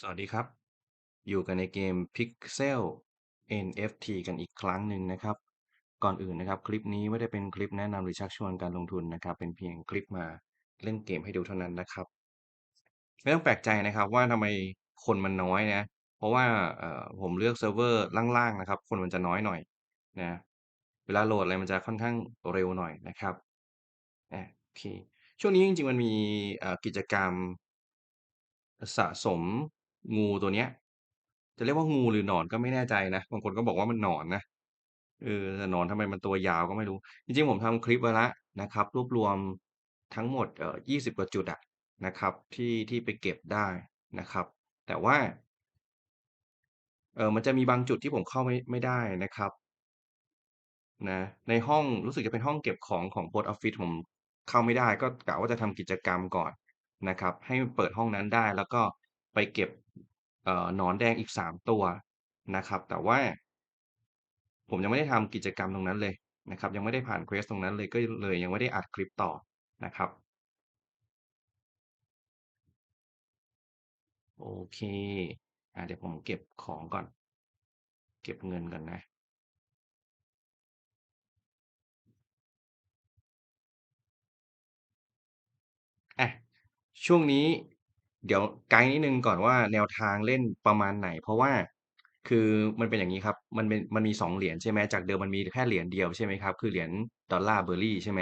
สวัสดีครับ อยู่กันในเกม Pixel NFT กันอีกครั้งหนึ่งนะครับ ก่อนอื่นนะครับ คลิปนี้ไม่ได้เป็นคลิปแนะนำหรือชักชวนการลงทุนนะครับ เป็นเพียงคลิปมาเล่นเกมให้ดูเท่านั้นนะครับ ไม่ต้องแปลกใจนะครับว่าทำไมคนมันน้อยนะ เพราะว่าผมเลือกเซิร์ฟเวอร์ล่างๆนะครับ คนมันจะน้อยหน่อยนะ เวลาโหลดอะไรมันจะค่อนข้างเร็วหน่อยนะครับโอเคช่วงนี้จริงๆมันมีกิจกรรมสะสม งูตัวเนี้ย จะเรียกว่างูหรือหนอนก็ไม่แน่ใจนะ บางคนก็บอกว่ามันหนอนนะ เออ แต่หนอนทำไมมันตัวยาวก็ไม่รู้ จริงๆ ผมทำคลิปไว้แล้วนะครับ รวบรวมทั้งหมดเอ่อ20กว่าจุดอะนะครับ ที่ที่ไปเก็บได้นะครับ แต่ว่า เออมันจะมีบางจุดที่ผมเข้าไม่ไม่ได้นะครับ นะ ในห้องรู้สึกจะเป็นห้องเก็บของของ Post Office ผมเข้าไม่ได้ ก็กะว่าจะทำกิจกรรมก่อนนะครับ ให้เปิดห้องนั้นได้แล้วก็ไปเก็บ เอ่อหนอนแดงอีก3ตัวนะครับ แต่ว่า ผมยังไม่ได้ทำกิจกรรมตรงนั้นเลยนะครับ ยังไม่ได้ผ่านเควสตรงนั้นเลยก็เลยยังไม่ได้อัดคลิปต่อนะครับ โอเคอ่าเดี๋ยวผมเก็บของก่อน เก็บเงินก่อนนะอะช่วงนี้ เดี๋ยวไกด์นิดหนึ่งก่อนว่า แนวทางเล่นประมาณไหน เพราะว่า คือมันเป็นอย่างงี้ครับ มันเป็น มันมี 2 เหรียญใช่ไหม จากเดิมมันมีแค่เหรียญเดียวใช่ไหมครับ คือเหรียญดอลลาร์เบอร์รี่ใช่ไหม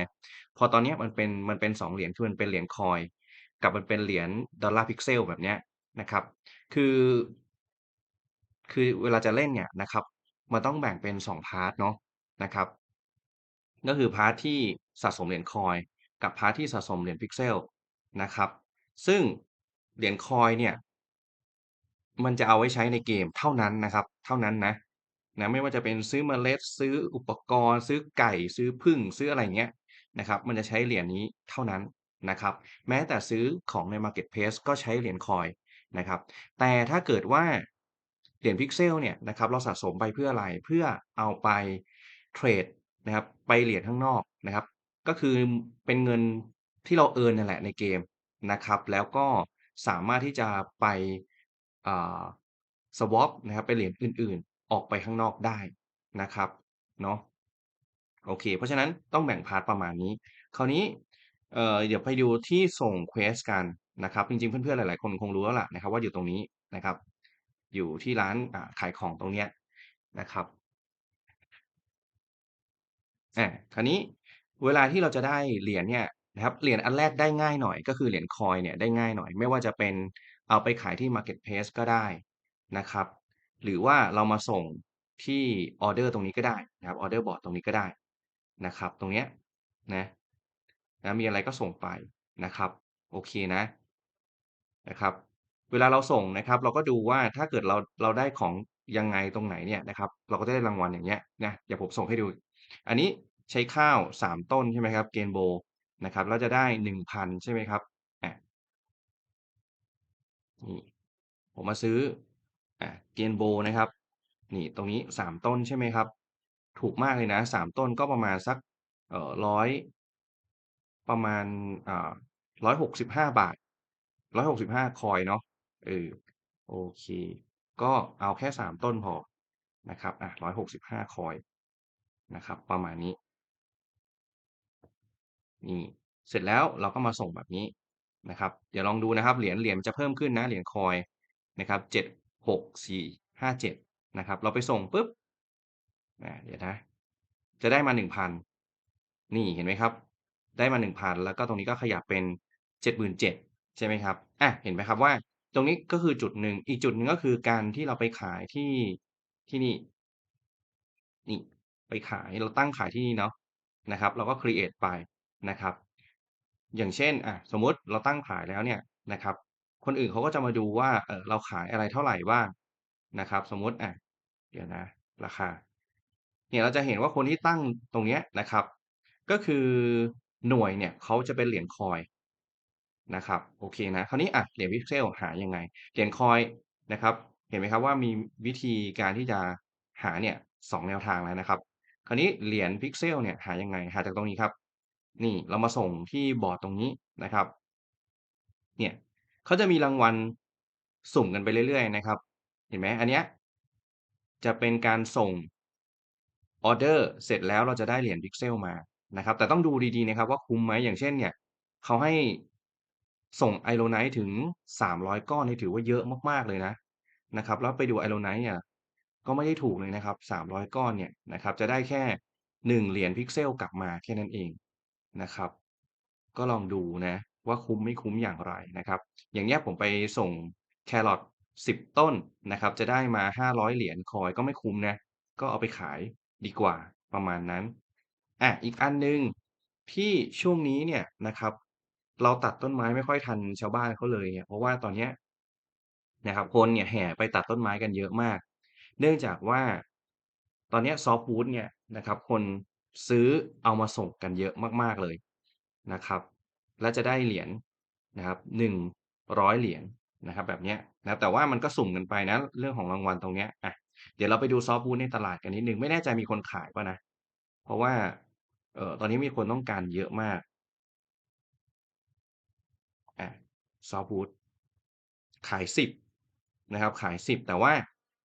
พอตอนเนี้ยมันเป็น มันเป็น 2 เหรียญ คือมันเป็นเหรียญคอยน์กับมันเป็นเหรียญดอลลาร์พิกเซลแบบเนี้ยนะครับ คือ คือเวลาจะเล่นเนี่ยนะครับ มันต้องแบ่งเป็น 2 พาร์ตเนาะนะครับ ก็คือพาร์ตที่สะสมเหรียญคอยน์กับพาร์ตที่สะสมเหรียญพิกเซลนะครับ ซึ่ง เหรียญคอยน์เนี่ย มันจะเอาไว้ใช้ในเกมเท่านั้นนะครับ เท่านั้นนะนะไม่ว่าจะเป็นซื้อเมล็ดซื้ออุปกรณ์ ซื้อไก่ซื้อผึ้งซื้ออะไรเงี้ยนะครับ มันจะใช้เหรียญนี้เท่านั้นนะครับ แม้แต่ซื้อของใน Marketplace ก็ใช้เหรียญคอยนะครับ แต่ถ้าเกิดว่าเหรียญพิกเซลเนี่ยนะครับเราสะสมไปเพื่ออะไรเพื่อเอาไปเทรดนะครับไปเหรียญข้างนอกนะครับ ก็คือเป็นเงินที่เรา earn นั่นแหละในเกมนะครับ แล้วก็ สามารถที่จะไปอ่า swap นะครับเป็นเหรียญอื่นๆ ออกไปข้างนอกได้นะครับเนาะโอเค เพราะฉะนั้นต้องแบ่งพาร์ตประมาณนี้ คราวนี้เเดี๋ยวไปดูที่ส่งเควสกันนะครับ จริงๆ เพื่อนๆ หลายๆ คนคงรู้แล้วล่ะนะครับ ว่าอยู่ตรงนี้นะครับ อยู่ที่ร้านาขายของตรงเนี้ยนะครับอาคราวนี้เวลาที่เราจะได้เหรียญเนี่ย นะครับเหรียญอันแรกได้ง่ายหน่อย ก็คือเหรียญคอยเนี่ยได้ง่ายหน่อย ไม่ว่าจะเป็นเอาไปขายที่ Marketplace ก็ได้นะครับ หรือว่าเรามาส่งที่ออเดอร์ตรงนี้ก็ได้นะครับออเดอร์บอร์ดตรงนี้ก็ได้นะครับ ตรงเนี้ยนะนะมีอะไรก็ส่งไปนะครับโอเคนะนะครับ เวลาเราส่งนะครับ เราก็ดูว่าถ้าเกิดเราเราได้ของยังไงตรงไหนเนี่ยนะครับ เราก็จะได้รางวัลอย่างเงี้ยนะเดี๋ยวผมส่งให้ดู อันนี้ใช้ข้าว 3 ต้นใช่ไหมครับ Rainbow น นะครับแล้วจะได้1,000ใช่ไหมครับอานี่ผมมาซื้ออ่า Rainbow นะครับ นี่ตรงนี้3ต้นใช่ไหมครับ ถูกมากเลยนะ3ต้นก็ประมาณสักเอ่อ100ประมาณอ่า165บห้าบาท165คอยเนาะเออโอเค ก็เอาแค่3ต้นพอนะครับอะ165คอยนะครับ ประมาณนี้ นี่เสร็จแล้วเราก็มาส่งแบบนี้นะครับ เดี๋ยวลองดูนะครับ เหรียญเหรียญจะเพิ่มขึ้นนะเหรียญคอยนะครับ76457นะครับ เราไปส่งปุ๊บอาเดี๋ยวนะ จะได้มา1,000นี่เห็นไหมครับ ได้มา1,000แล้วก็ตรงนี้ก็ขยับเป็น77,000ใช่ไหมครับอาเห็นไหมครับว่า ตรงนี้ก็คือจุดหนึ่งอีกจุดหนึ่งก็คือการที่เราไปขายที่ที่นี่นี่ไปขายเราตั้งขายที่นี่เนาะนะครับ เราก็ครีเอตไป นะครับ อย่างเช่นอะสมมุติเราตั้งขายแล้วเนี่ยนะครับ คนอื่นเขาก็จะมาดูว่าเออเราขายอะไรเท่าไหร่บ้างนะครับ สมมุติอะเดี๋ยวนะ ราคา เนี่ยเราจะเห็นว่าคนที่ตั้งตรงเนี้ยนะครับ ก็คือหน่วยเนี่ยเขาจะเป็นเหรียญคอยนะครับโอเคนะคราวนี้อะเหรียญพิกเซลหายังไงเหรียญคอยนะครับ เห็นไหมครับว่ามีวิธีการที่จะหาเนี่ย2แนวทางแล้วนะครับ คราวนี้เหรียญพิกเซลเนี่ยหายังไงหาจากตรงนี้ครับ นี่เรามาส่งที่บอร์ดตรงนี้นะครับ เนี่ยเขาจะมีรางวัลสุ่มกันไปเรื่อยๆนะครับ เห็นไหมอันเนี้ยจะเป็นการส่งออเดอร์เสร็จแล้วเราจะได้เหรียญ Pixel มานะครับ แต่ต้องดูดีๆนะครับว่าคุ้มไหมอย่างเช่นเนี่ยเขาให้ส่ง Ironite ถึง 300 ก้อนนี่ถือว่าเยอะมากๆเลยนะนะครับ แล้วไปดู Ironite เนี่ยก็ไม่ได้ถูกเลยนะครับ 300 ก้อนเนี่ยนะครับ จะได้แค่ 1 เหรียญ Pixel กลับมาแค่นั้นเอง นะครับ ก็ลองดูนะว่าคุ้มไม่คุ้มอย่างไรนะครับ อย่างเงี้ยผมไปส่งแครอท10 ต้นนะครับ จะได้มา 500 เหรียญคอยก็ไม่คุ้มนะ ก็เอาไปขายดีกว่าประมาณนั้นอาอีกอันหนึ่งที่ช่วงนี้เนี่ยนะครับ เราตัดต้นไม้ไม่ค่อยทันชาวบ้านเขาเลยเนี่ยเพราะว่าตอนเนี้ยนะครับคนเนี่ยแห่ไปตัดต้นไม้กันเยอะมาก เนื่องจากว่าตอนเนี้ย Softwood เนี่ยนะครับ คน ซื้อเอามาส่งกันเยอะมากๆเลยนะครับ แล้วจะได้เหรียญนะครับ100เหรียญนะครับแบบเนี้ยนะแต่ว่ามันก็สุ่มกันไปนะเรื่องของรางวัลตรงเนี้ยอะเดี๋ยวเราไปดู Softwood ในตลาดกันนิดหนึ่งไม่แน่ใจมีคนขายเปล่านะ เพราะว่าเอ่อตอนนี้มีคนต้องการเยอะมากอา Softwood ขาย10นะครับ ขาย10แต่ว่า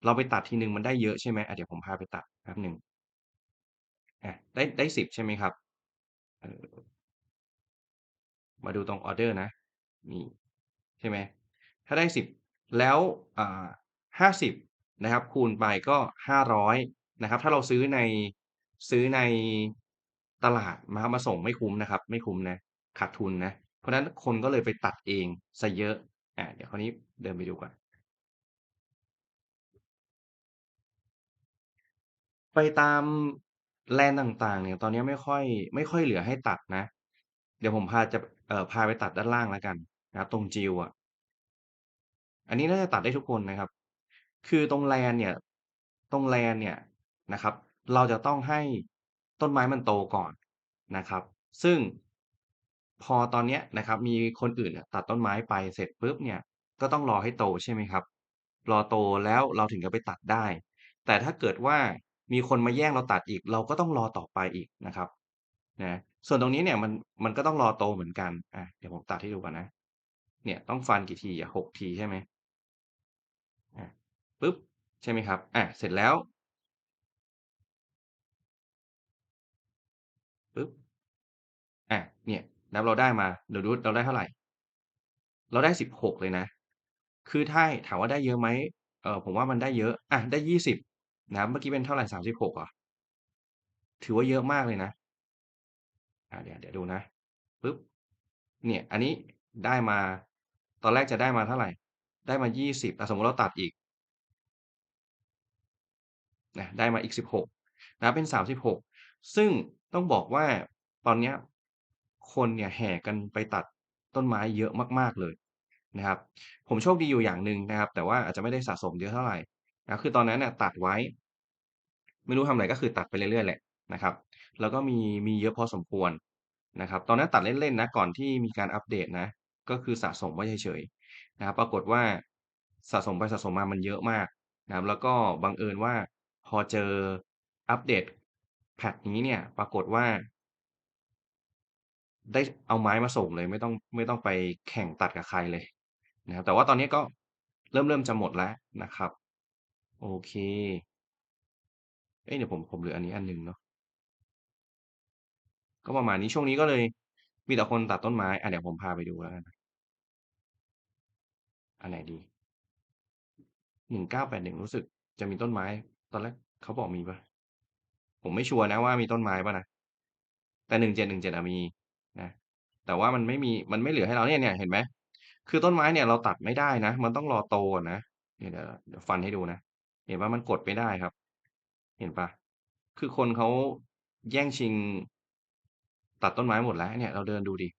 เราไปตัดทีหนึ่งมันได้เยอะใช่ไหมเดี๋ยวผมพาไปตัดแป๊บหนึ่ง อา ได้ ได้ 10 ใช่ไหมครับ เออ มาดูตรงออร์เดอร์นะ นี่ ใช่ไหม ถ้าได้ 10 แล้ว อ่า 50 นะครับ คูณไปก็ 500 นะครับ ถ้าเราซื้อใน ซื้อในตลาดนะครับมาส่งไม่คุ้มนะครับ ไม่คุ้มนะ ขาดทุนนะ เพราะฉะนั้นคนก็เลยไปตัดเองเสียเยอะ อา เดี๋ยวคราวนี้เดินไปดูก่อน ไปตาม แลนด์ต่าง ๆ เนี่ย ตอนนี้ไม่ค่อย ไม่ค่อยเหลือให้ตัดนะ เดี๋ยวผมพาจะ เอ่อ พาไปตัดด้านล่างแล้วกันนะครับ ตรงจิลอะ อันนี้น่าจะตัดได้ทุกคนนะครับ คือตรงแลนเนี่ย ตรงแลนเนี่ยนะครับ เราจะต้องให้ต้นไม้มันโตก่อนนะครับ ซึ่ง พอตอนเนี้ยนะครับ มีคนอื่นอะตัดต้นไม้ไปเสร็จปุ๊บเนี่ย ก็ต้องรอให้โตใช่ไหมครับ รอโตแล้วเราถึงจะไปตัดได้ แต่ถ้าเกิดว่า มีคนมาแย่งเราตัดอีก เราก็ต้องรอต่อไปอีกนะครับนะส่วนตรงนี้เนี่ยมันมันก็ต้องรอโตเหมือนกันอาเดี๋ยวผมตัดให้ดูก่อนนะ เนี่ยต้องฟันกี่ทีอะ6ทีใช่ไหม?อาปึ๊บใช่ไหมครับอาเสร็จแล้วปึ๊บอาเนี่ยแล้วเราได้มาเดี๋ยวดูเราได้เท่าไหร่ เราได้16เลยนะ คือถ้าถามว่าได้เยอะไหมเออผมว่ามันได้เยอะอาได้20 นะครับ เมื่อกี้เป็นเท่าไหร36เหรอ?ถือว่าเยอะมากเลยนะอาเดี๋ยวเดี๋ยวดูนะปึ๊บเนี่ย อันนี้ได้มา ตอนแรกจะได้มาเท่าไหร่ ได้มา20อะสมมติเราตัดอีกนะได้มาอีก16นะครับเป็น36ซึ่งต้องบอกว่าตอนเนี้ยคนเนี่ยแห่กันไปตัดต้นไม้เยอะมากๆเลยนะครับ ผมโชคดีอยู่อย่างหนึ่งนะครับ แต่ว่าอาจจะไม่ได้สะสมเยอะเท่าไหร่ นะคือตอนนั้นน่ะตัดไว้ ไม่รู้ทำอะไรก็คือตัดไปเรื่อยๆแหละนะครับ แล้วก็มีมีเยอะพอสมควรนะครับ ตอนนั้นตัดเล่นๆนะก่อนที่มีการอัปเดตนะ ก็คือสะสมไว้เฉยๆนะครับ ปรากฏว่าสะสมไปสะสมมามันเยอะมากนะครับ แล้วก็บังเอิญว่าพอเจออัปเดตแพตช์นี้เนี่ย ปรากฏว่า ได้เอาไม้มาส่งเลย ไม่ต้องไม่ต้องไปแข่งตัดกับใครเลยนะครับ แต่ว่าตอนนี้ก็เริ่มๆจะหมดแล้วนะครับ โอเค เอ๊ะเดี๋ยวผมผมเหลืออันนี้อันหนึ่งเนาะ ก็ประมาณนี้ช่วงนี้ก็เลยมีแต่คนตัดต้นไม้อาเดี๋ยวผมพาไปดูแล้วกัน อันไหนดี?1981รู้สึกจะมีต้นไม้ ตอนแรกเขาบอกมีปล่า?ผมไม่ชัวร์นะว่ามีต้นไม้ปล่านะ แต่1717อะมีนะ แต่ว่ามันไม่มี มันไม่เหลือให้เราเนี่ยๆเห็นไหม คือต้นไม้เนี่ยเราตัดไม่ได้นะ มันต้องรอโตก่อนนะเดี๋ยวเดี๋ยวฟันให้ดูนะ เห็นเปล่ามันกดไม่ได้ครับ เห็นปล่าคือคนเขาแย่งชิง ตัดต้นไม้หมดแล้ว เนี่ย เราเดินดูดิ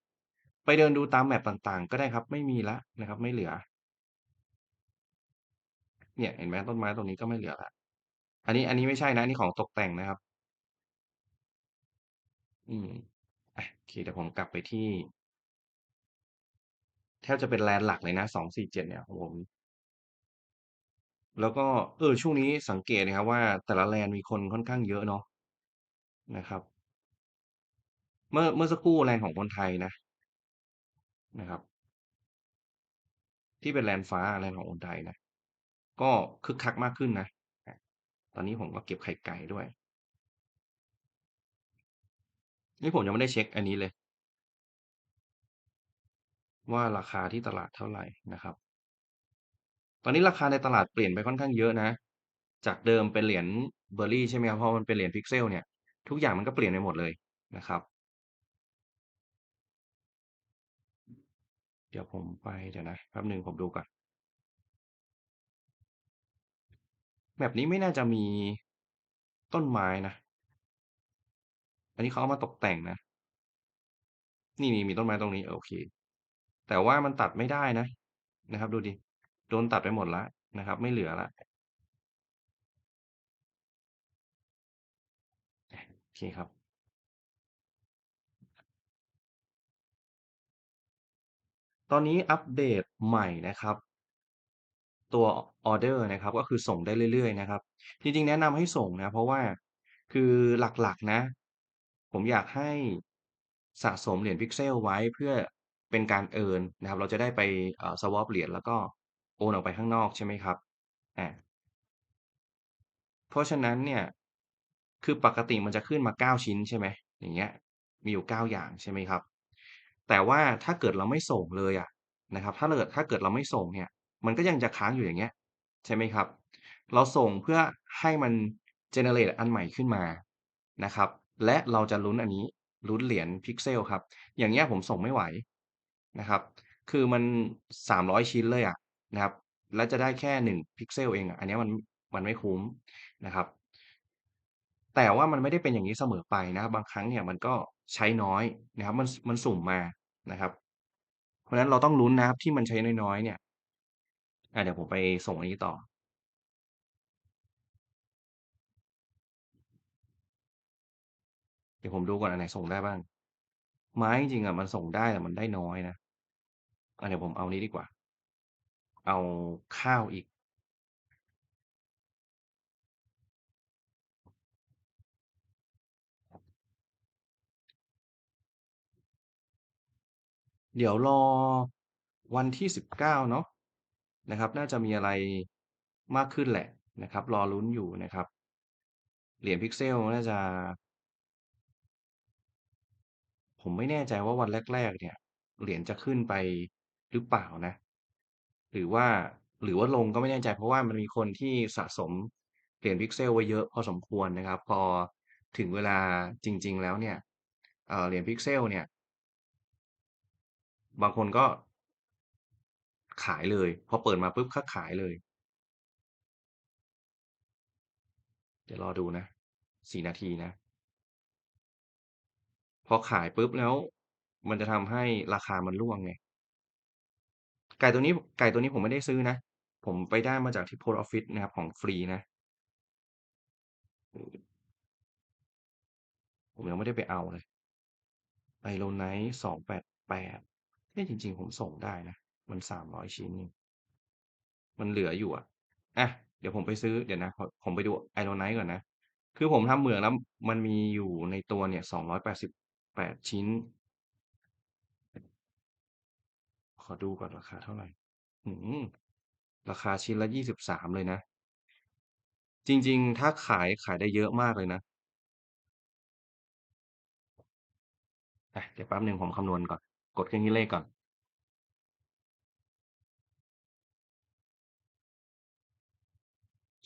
ไปเดินดูตาม map ต่างๆ ก็ได้ครับ ไม่มีแล้วนะครับ ไม่เหลือ เนี่ยเห็นไหมต้นไม้ตรงนี้ก็ไม่เหลือแล้วอันนี้อันนี้ไม่ใช่นะอันนี้ของตกแต่งนะครับ อืมอะโอเคเดี๋ยวผมกลับไปที่แทบจะเป็นแลนด์หลักเลยนะ247เนี่ยของผม แล้วก็ เออ ช่วงนี้สังเกตนะครับว่า แต่ละแลนด์มีคนค่อนข้างเยอะเนาะ นะครับ เมื่อ เมื่อสักครู่แลนด์ของคนไทยนะ นะครับ ที่เป็นแลนด์ฟ้าแลนด์ของ Ondai นะ ก็คึกคักมากขึ้นนะ ตอนนี้ผมก็เก็บไข่ไก่ด้วย นี่ผมยังไม่ได้เช็กอันนี้เลย ว่าราคาที่ตลาดเท่าไหร่นะครับ ตอนนี้ราคาในตลาดเปลี่ยนไปค่อนข้างเยอะนะ จากเดิมเป็นเหรียญ Berry ใช่ไหมครับพอมันเป็นเหรียญ Pixel เนี่ย ทุกอย่างมันก็เปลี่ยนไปหมดเลยนะครับ เดี๋ยวผมไปเดี๋ยวนะแป๊บหนึ่งผมดูก่อน map นี้ไม่น่าจะมีต้นไม้นะ อันนี้เขาเอามาตกแต่งนะ นี่ๆมีต้นไม้ตรงนี้โอเค แต่ว่ามันตัดไม่ได้นะนะครับ ดูดิ โดนตัดไปหมดแล้วนะครับ ไม่เหลือแล้วโอเคครับ ตอนนี้อัปเดตใหม่นะครับ ตัวออเดอร์นะครับ ก็คือส่งได้เรื่อยๆนะครับ จริงๆแนะนำให้ส่งนะ เพราะว่าคือหลักๆนะ ผมอยากให้สะสมเหรียญ Pixel ไว้เพื่อเป็นการ earn นะครับ เราจะได้ไปเอ่อ swap เหรียญแล้วก็ โอนออกไปข้างนอกใช่ไหมครับอาเพราะฉะนั้นเนี่ย คือปกติมันจะขึ้นมา 9 ชิ้นใช่ไหมอย่างเงี้ย มีอยู่ 9 อย่างใช่ไหมครับ แต่ว่าถ้าเกิดเราไม่ส่งเลยอะนะครับ ถ้าเกิดถ้าเกิดเราไม่ส่งเนี่ย มันก็ยังจะค้างอยู่อย่างเงี้ย ใช่ไหมครับ เราส่งเพื่อให้มัน generate อันใหม่ขึ้นมานะครับ และเราจะลุ้นอันนี้ลุ้นเหรียญ Pixel ครับ อย่างเงี้ยผมส่งไม่ไหวนะครับ คือมัน 300 ชิ้นเลยอะ นะครับ แล้วจะได้แค่1 Pixel เองอะอันนี้มันมันไม่คุ้มนะครับ แต่ว่ามันไม่ได้เป็นอย่างงี้เสมอไปนะครับ บางครั้งเนี่ยมันก็ใช้น้อยนะครับ มันมันสุ่มมานะครับ เพราะฉะนั้นเราต้องลุ้นนะครับที่มันใช้น้อยๆเนี่ยอาเดี๋ยวผมไปส่งอันนี้ต่อเดี๋ยวผมดูก่อนอันไหนส่งได้บ้าง ไม้จริงๆอะมันส่งได้แต่มันได้น้อยนะอาเดี๋ยวผมเอานี้ดีกว่า เอาข้าวอีกเดี๋ยวรอวันที่ 19 เนาะนะครับ น่าจะมีอะไรมากขึ้นแหละนะครับ รอลุ้นอยู่นะครับ เหรียญ Pixel น่าจะ ผมไม่แน่ใจว่าวันแรก ๆ เนี่ย เหรียญจะขึ้นไปหรือเปล่านะ หรือว่าหรือว่าลงก็ไม่แน่ใจ เพราะว่ามันมีคนที่สะสมเหรียญ Pixel ไว้เยอะพอสมควรนะครับ พอถึงเวลาจริง ๆ แล้วเนี่ยเหรียญ Pixel เนี่ย บางคนก็ขายเลย พอเปิดมาปุ๊บก็ขายเลย เดี๋ยวรอดูนะ4นาทีนะ พอขายปุ๊บแล้ว มันจะทำให้ราคามันร่วงไง ไก่ตัวนี้ไก่ตัวนี้ผมไม่ได้ซื้อนะ ผมไปได้มาจากที่ Post Office นะครับของฟรีนะ ผมยังไม่ได้ไปเอาเลย Ironite 288เอ๊ะจริง ๆ ผมส่งได้นะ มัน300ชิ้น มันเหลืออยู่อะอาเดี๋ยวผมไปซื้อเดี๋ยวนะ ผมไปดู Ironite ก่อนนะ คือผมทำเหมืองแล้วมันมีอยู่ในตัวเนี่ย288ชิ้น ขอดูก่อนราคาเท่าไหรอื้อฮือราคาชิ้นละ23เลยนะ จริง ๆ ถ้าขายขายได้เยอะมากเลยนะอาเดี๋ยวแป๊บหนึ่งผมคำนวณก่อน กดเครื่องคิดเลขก่อน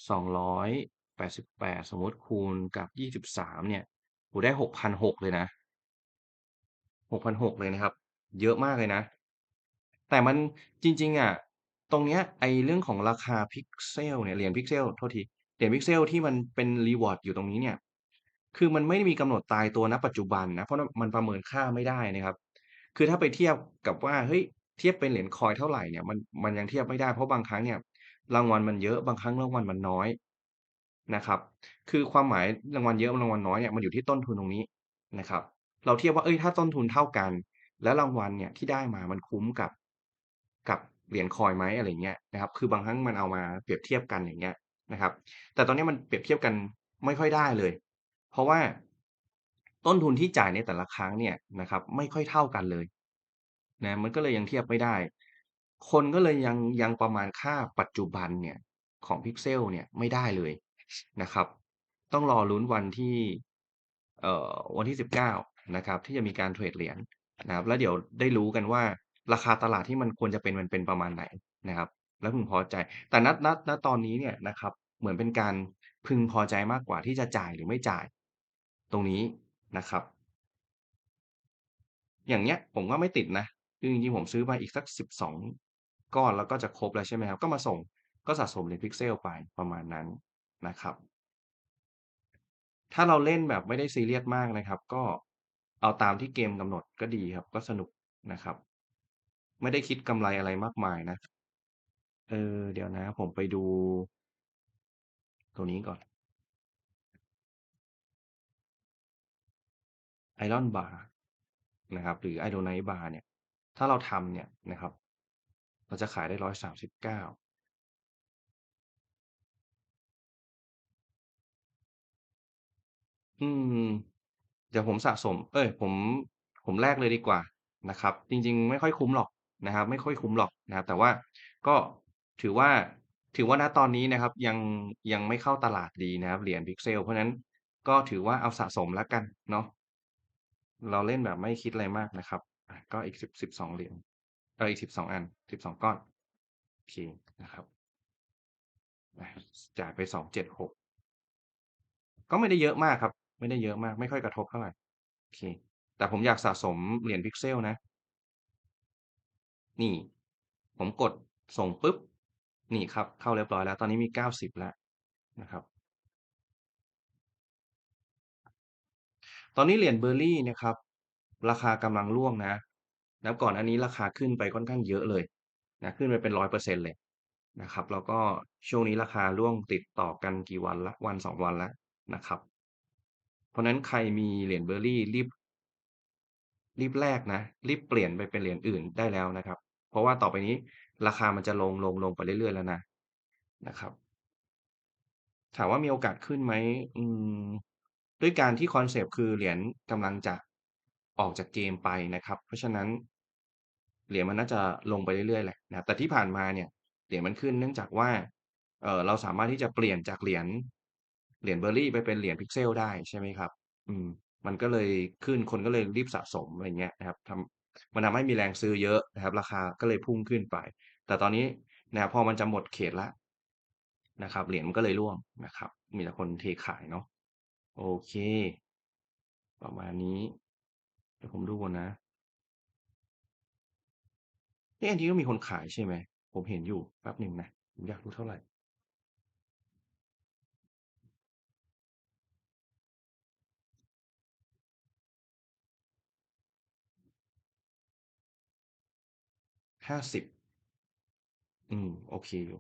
288สมมติคูณกับ23เนี่ยโอ้โฮได้6,600เลยนะ6,600เลยนะครับ เยอะมากเลยนะ แต่มัน จริง ๆ อะ ตรงเนี้ย ไอ้เรื่องของราคา Pixel เนี่ย เหรียญ Pixel โทษที เหรียญ Pixel ที่มันเป็นรีวอร์ดอยู่ตรงนี้เนี่ย คือมันไม่ได้มีกำหนดตายตัว ณ ปัจจุบันนะ เพราะมันประเมินค่าไม่ได้นะครับ คือถ้าไปเทียบกับว่า เฮ้ย เทียบเป็นเหรียญคอยน์เท่าไรเนี่ย มัน มันยังเทียบไม่ได้ เพราะบางครั้งเนี่ยรางวัลมันเยอะ บางครั้งรางวัลมันน้อยนะครับ คือความหมายรางวัลเยอะ รางวัลน้อยเนี่ย มันอยู่ที่ต้นทุนตรงนี้นะครับ เราเทียบว่า เฮ้ย ถ้าต้นทุนเท่ากัน แล้วรางวัลเนี่ยที่ได้มามันคุ้มกับ กับเหรียญคอยไหมอะไรเงี้ยนะครับ คือบางครั้งมันเอามาเปรียบเทียบกันอย่างเงี้ยนะครับ แต่ตอนนี้มันเปรียบเทียบกันไม่ค่อยได้เลย เพราะว่าต้นทุนที่จ่ายในแต่ละครั้งเนี่ยนะครับ ไม่ค่อยเท่ากันเลยนะมันก็เลยยังเทียบไม่ได้ คนก็เลยยังยังประมาณค่าปัจจุบันเนี่ยของ Pixel เนี่ยไม่ได้เลยนะครับ ต้องรอลุ้นวันที่เอ่อวันที่ 19นะครับที่จะมีการเทรดเหรียญนะครับ แล้วเดี๋ยวได้รู้กันว่า ราคาตลาดที่มันควรจะเป็นมันเป็นประมาณไหนนะครับ แล้วพึงพอใจ แต่ณณณตอนนี้เนี่ยนะครับ เหมือนเป็นการพึงพอใจมากกว่าที่จะจ่ายหรือไม่จ่าย ตรงนี้นะครับ อย่างเงี้ยผมก็ไม่ติดนะคือจริงๆผมซื้อมาอีกสัก12ก้อนแล้วก็จะครบแล้วใช่ไหมครับ ก็มาส่งก็สะสมเหรียญ Pixel ไปประมาณนั้นนะครับ ถ้าเราเล่นแบบไม่ได้ซีเรียสมากนะครับ ก็เอาตามที่เกมกำหนดก็ดีครับ ก็สนุกนะครับ ไม่ได้คิดกำไรอะไรมากมายนะ เออ เดี๋ยวนะ ผมไปดู ตัวนี้ก่อน Iron Bar นะครับ หรือ Ironite Bar เนี่ย ถ้าเราทำเนี่ยนะครับ เราจะขายได้139อืม เดี๋ยวผมสะสม เอ๊ยผม ผมแลกเลยดีกว่านะครับ จริง ๆ ไม่ค่อยคุ้มหรอก นะครับ ไม่ค่อยคุ้มหรอกนะครับ แต่ว่าก็ถือว่า ถือว่า ณ ตอนนี้นะครับ ยัง ยังไม่เข้าตลาดดีนะครับ เหรียญ Pixel เพราะฉะนั้นก็ถือว่าเอาสะสมแล้วกันเนาะ เราเล่นแบบไม่คิดอะไรมากนะครับอะก็อีก10 12เหรียญเอออีก12อัน12ก้อนโอเคนะครับอาจ่ายไป276ก็ไม่ได้เยอะมากครับ ไม่ได้เยอะมาก ไม่ค่อยกระทบเท่าไหร่โอเค แต่ผมอยากสะสมเหรียญ Pixel นะ นี่ ผมกดส่งปุ๊บ นี่ครับ เข้าเรียบร้อยแล้ว ตอนนี้มี 90 แล้วนะครับ ตอนนี้เหรียญ Berry นะครับ ราคากำลังร่วงนะ แล้วก่อนหน้านี้ราคาขึ้นไปค่อนข้างเยอะเลยนะขึ้นไปเป็น100%เปอร์เซ็นเลยนะครับ แล้วก็ช่วงนี้ราคาร่วงติดต่อกันกี่วันล้ว1-2วันล้วนะครับ เพราะนั้นใครมีเหรียญ Berry รีบรีบแลกนะ รีบเปลี่ยนไปเป็นเหรียญอื่นได้แล้วนะครับ เพราะว่าต่อไปนี้ราคามันจะลงลงๆไปเรื่อยๆแล้วนะนะครับ ถามว่ามีโอกาสขึ้นไหมอืมด้วยการที่คอนเซปต์คือเหรียญกำลังจะออกจากเกมไปนะครับ เพราะฉะนั้นเหรียญมันน่าจะลงไปเรื่อยๆแหละนะแต่ที่ผ่านมาเนี่ยเหรียญมันขึ้นเนื่องจากว่าเออเราสามารถที่จะเปลี่ยนจากเหรียญเหรียญ Berry ไปเป็นเหรียญ Pixel ได้ใช่ไหมครับ อืม มันก็เลยขึ้นคนก็เลยรีบสะสมอะไรเงี้ยนะครับท มันทำให้มีแรงซื้อเยอะนะครับ ราคาก็เลยพุ่งขึ้นไป แต่ตอนนี้นะครับพอมันจะหมดเขตแล้วนะครับ เหรียญมันก็เลยร่วงนะครับ มีแต่คนเทขายเนาะโอเค ประมาณนี้เดี๋ยวผมดูนะเอ๊ะอันนี้ก็มีคนขายใช่ไหม?ผมเห็นอยู่แป๊บหนึ่งนะผมอยากรู้เท่าไหร่? 50 อืม โอเคอยู่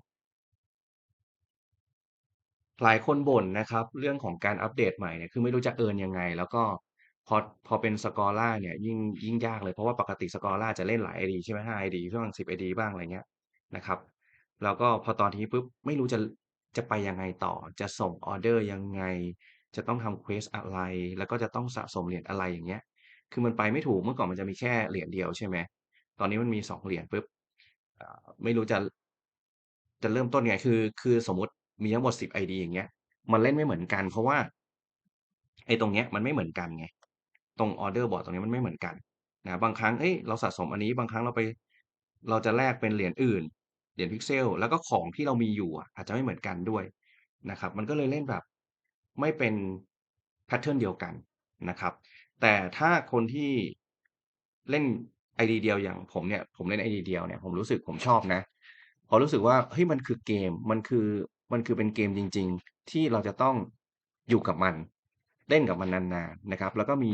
หลายคนบ่นนะครับ เรื่องของการอัปเดตใหม่เนี่ย คือไม่รู้จะ earn ยังไง แล้วก็พอ พอเป็น Scholar เนี่ย ยิ่ง ยิ่งยากเลย เพราะว่าปกติ Scholar จะเล่นหลาย ID ใช่ไหม 5 ID บ้าง 10 ID บ้าง อะไรเงี้ยนะครับ แล้วก็พอตอนนี้ปุ๊บ ไม่รู้จะ จะไปยังไงต่อ จะส่งออร์เดอร์ยังไง จะต้องทำเควสอะไร แล้วก็จะต้องสะสมเหรียญอะไรอย่างเงี้ย คือมันไปไม่ถูก เมื่อก่อนมันจะมีแค่เหรียญเดียวใช่ไหม ตอนนี้มันมี2เหรียญปุ๊บไม่รู้จะจะเริ่มต้นไง คือ คือสมมติมีทั้งหมด10 ID อเดีย่างเงี้ย มันเล่นไม่เหมือนกัน เพราะว่า ไอ้ตรงเนี้ยมันไม่เหมือนกันไง ตรงออเดอร์บอร์ดตรงนี้มันไม่เหมือนกันนะบางครั้งเฮ้ยเราสะสมอันนี้บางครั้งเราไป เราจะแลกเป็นเหรียญอื่น เหรียญ Pixel แล้วก็ของที่เรามีอยู่อาจจะไม่เหมือนกันด้วยนะครับ มันก็เลยเล่นแบบ ไม่เป็นแพตเทิร์นเดียวกันนะครับ แต่ถ้าคนที่เล่น ID เดียวอย่างผมเนี่ยผมเล่น ID เดียวเนี่ยผมรู้สึกผมชอบนะเพราะรู้สึกว่าเฮ้ยมันคือเกมมันคือมันคือเป็นเกมจริง ๆ ที่เราจะต้องอยู่กับมัน เล่นกับมันนานๆนะครับ แล้วก็มี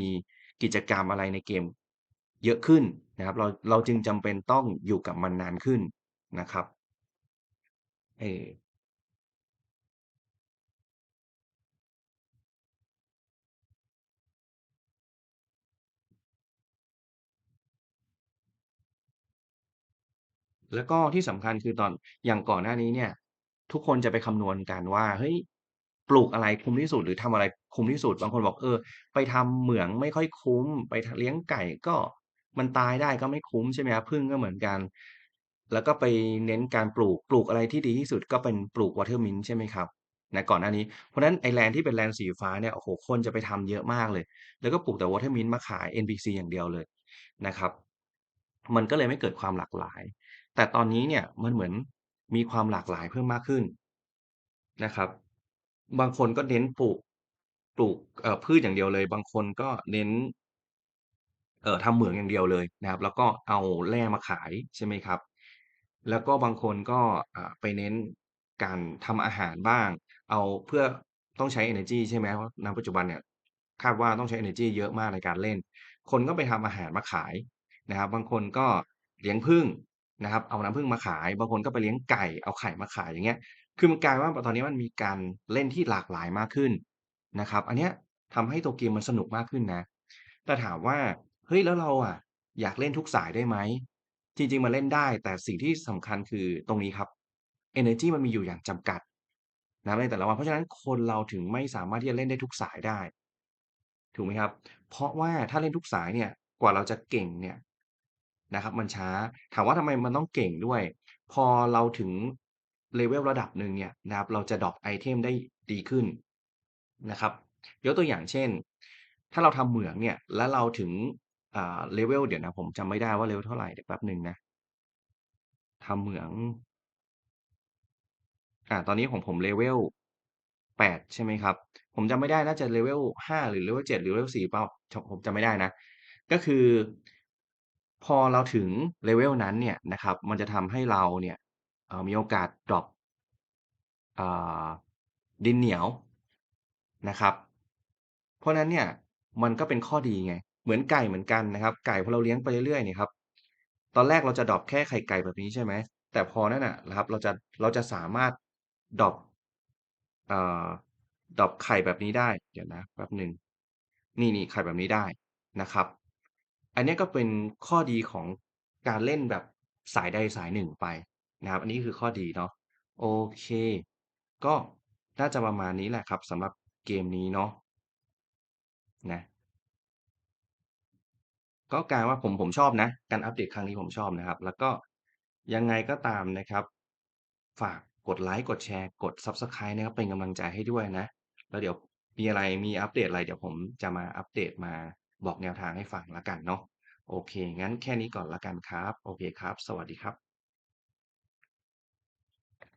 กิจกรรมอะไรในเกมเยอะขึ้นนะครับ เราเราจึงจำเป็นต้องอยู่กับมันนานขึ้นนะครับเออ แล้วก็ที่สำคัญคือตอน อย่างก่อนหน้านี้เนี่ย ทุกคนจะไปคำนวณกันว่า เฮ้ย ปลูกอะไรคุ้มที่สุด หรือทำอะไรคุ้มที่สุด บางคนบอก เออ ไปทำเหมืองไม่ค่อยคุ้ม ไปเลี้ยงไก่ก็มันตายได้ก็ไม่คุ้มใช่ไหมครับผึ้งก็เหมือนกัน แล้วก็ไปเน้นการปลูกปลูกอะไรที่ดีที่สุดก็เป็นปลูก Watermint ใช่ไหมครับณก่อนหน้านี้เพราะฉะนั้นไอแลนด์ที่เป็นแลนด์สีฟ้าเนี่ยโอ้โฮคนจะไปทำเยอะมากเลย แล้วก็ปลูกแต่ Watermint มาขาย NPC อย่างเดียวเลยนะครับ มันก็เลยไม่เกิดความหลากหลาย แต่ตอนนี้เนี่ยมันเหมือนมีความหลากหลายเพิ่มมากขึ้นนะครับ บางคนก็เน้นปลูกปลูกเอ่อพืชอย่างเดียวเลย บางคนก็เน้น เอ่อทำเหมืองอย่างเดียวเลยนะครับ แล้วก็เอาแร่มาขายใช่ไหมครับ แล้วก็บางคนก็อ่าไปเน้นการทำอาหารบ้าง เอาเพื่อต้องใช้เอเนอร์จีใช่ไหมเพราะณปัจจุบันเนี่ยคาดว่าต้องใช้เอเนอร์จีเยอะมากในการเล่น คนก็ไปทำอาหารมาขายนะครับ บางคนก็เลี้ยงผึ้ง นะครับ เอาน้ำผึ้งมาขาย บางคนก็ไปเลี้ยงไก่ เอาไข่มาขายอย่างเงี้ย คือมันกลายว่าตอนนี้มันมีการเล่นที่หลากหลายมากขึ้นนะครับ อันเนี้ยทำให้ตัวเกมมันสนุกมากขึ้นนะ แต่ถามว่า เฮ้ย แล้วเราอะ อยากเล่นทุกสายได้ไหม?จริง ๆ มันเล่นได้ แต่สิ่งที่สำคัญคือตรงนี้ครับเอเนอร์จีมันมีอยู่อย่างจำกัดนะในแต่ละวัน เพราะฉะนั้นคนเราถึงไม่สามารถที่จะเล่นได้ทุกสายได้ ถูกไหมครับ เพราะว่าถ้าเล่นทุกสายเนี่ย กว่าเราจะเก่งเนี่ย นะครับ มันช้า ถามว่าทำไมมันต้องเก่งด้วย พอเราถึง level ระดับหนึ่งเนี่ยนะครับ เราจะดรอปไอเทมได้ดีขึ้นนะครับยกตัวอย่างเช่น ถ้าเราทำเหมืองเนี่ย แล้วเราถึงอ่า level เดี๋ยวนะ ผมจำไม่ได้ว่า level เท่าไหร่เดี๋ยวแป๊บหนึ่งนะทำเหมือง อ่า ตอนนี้ของผม level 8ใช่ไหมครับ ผมจำไม่ได้น่าจะ level 5หรือ level 7หรือ level 4เปล่าผมจำไม่ได้นะ ก็คือ พอเราถึง level นั้นเนี่ยนะครับ มันจะทำให้เราเนี่ยเอ่อมีโอกาสดรอปดินเหนียวนะครับ เพราะนั้นเนี่ยมันก็เป็นข้อดีไง เหมือนไก่เหมือนกันนะครับ ไก่พอเราเลี้ยงไปเรื่อยๆเนี่ยครับ ตอนแรกเราจะดรอปแค่ไข่ไก่แบบนี้ใช่ไหม แต่พอนั่นน่ะนะครับ เราจะเราจะสามารถดรอปดรอปไข่แบบนี้ได้ เดี๋ยวนะแป๊บหนึ่งนี่ๆไข่แบบนี้ได้นะครับ อันเนี้ยก็เป็นข้อดีของการเล่นแบบสายใดสายหนึ่งไปนะครับ อันนี้คือข้อดีเนาะ โอเค ก็น่าจะประมาณนี้แหละครับสำหรับเกมนี้เนาะนะ ก็กลายว่าผมผมชอบนะ การอัปเดตครั้งนี้ผมชอบนะครับ แล้วก็ยังไงก็ตามนะครับ ฝากกดไลก์กดแชร์กด Subscribe นะครับเป็นกำลังใจให้ด้วยนะ แล้วเดี๋ยวมีอะไรมีอัปเดตอะไรเดี๋ยวผมจะมาอัปเดตมา บอกแนวทางให้ฟังละกันเนาะโอเค งั้นแค่นี้ก่อนละกันครับ โอเคครับ สวัสดีครับ